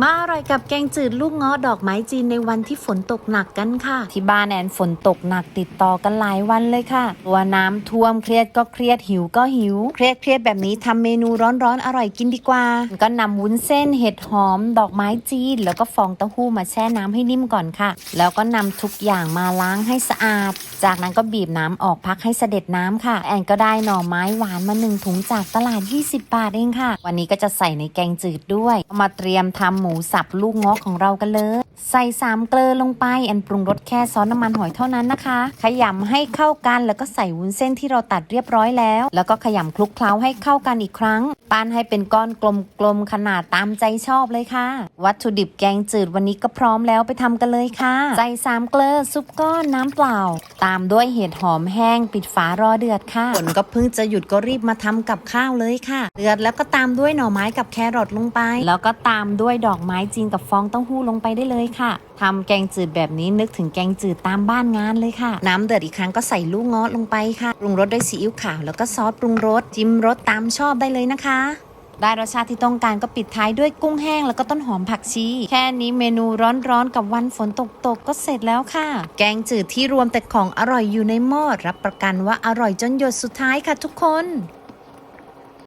มาอร่อยกับแกงจืดลูกเงาะดอกไม้จีนในวันที่ฝนตกหนักกันค่ะ ที่บ้านแอนฝนตกหนักติดต่อกันหลายวันเลยค่ะ ตัวน้ำท่วมเครียดก็เครียดหิวก็หิว เครียดเครียดแบบนี้ทำเมนูร้อนๆอร่อยกินดีกว่า ก็นำวุ้นเส้นเห็ดหอม ดอกไม้จีน แล้วก็ฟองเต้าหู้มาแช่น้ำให้นิ่มก่อนค่ะ แล้วก็นำทุกอย่างมาล้างให้สะอาด จากนั้นก็บีบน้ำออกพักให้เสด็จน้ำค่ะ แอนก็ได้หน่อไม้หวานมาหนึ่งถุงจากตลาด 20 บาทเองค่ะ วันนี้ก็จะใส่ในแกงจืดด้วย มาเตรียมทำหมูสับลูกงาะของเรากันเลย ใส่สามเกลือลงไปแอนปรุงรสแค่ซอสน้ำมันหอยเท่านั้นนะคะ ขยำให้เข้ากันแล้วก็ใส่วุ้นเส้นที่เราตัดเรียบร้อยแล้ว แล้วก็ขยำคลุกเคล้าให้เข้ากันอีกครั้งปั้นให้เป็นก้อนกลมๆขนาดตามใจชอบเลยค่ะ วัตถุดิบแกงจืดวันนี้ก็พร้อมแล้วไปทำกันเลยค่ะใส่สามเกลือซุปก้อนน้ำเปล่า ตามด้วยเห็ดหอมแห้งปิดฝารอเดือดค่ะฝนก็เพิ่งจะหยุดก็รีบมาทำกับข้าวเลยค่ะ เดือดแล้วก็ตามด้วยหน่อไม้กับแครอทลงไป แล้วก็ตามด้วยดอกอกไม้จีนกับฟองเต้าหู้ลงไปได้เลยค่ะทำแกงจืดแบบนี้นึกถึงแกงจืดตามบ้านงานเลยค่ะ น้ำเดือดอีกครั้งก็ใส่ลูกงาะลงไปค่ะปรุงรสด้วยซีอิ๊วขาวแล้วก็ซอสปรุงรสจิ้มรสตามชอบได้เลยนะคะ ได้รสชาติที่ต้องการก็ปิดท้ายด้วยกุ้งแห้งแล้วก็ต้นหอมผักชี แค่นี้เมนูร้อนๆกับวันฝนตกๆกก็เสร็จแล้วค่ะ แกงจืดที่รวมแต่ของอร่อยอยู่ในหม้อรับประกันว่าอร่อยจนหยดสุดท้ายค่ะทุกคน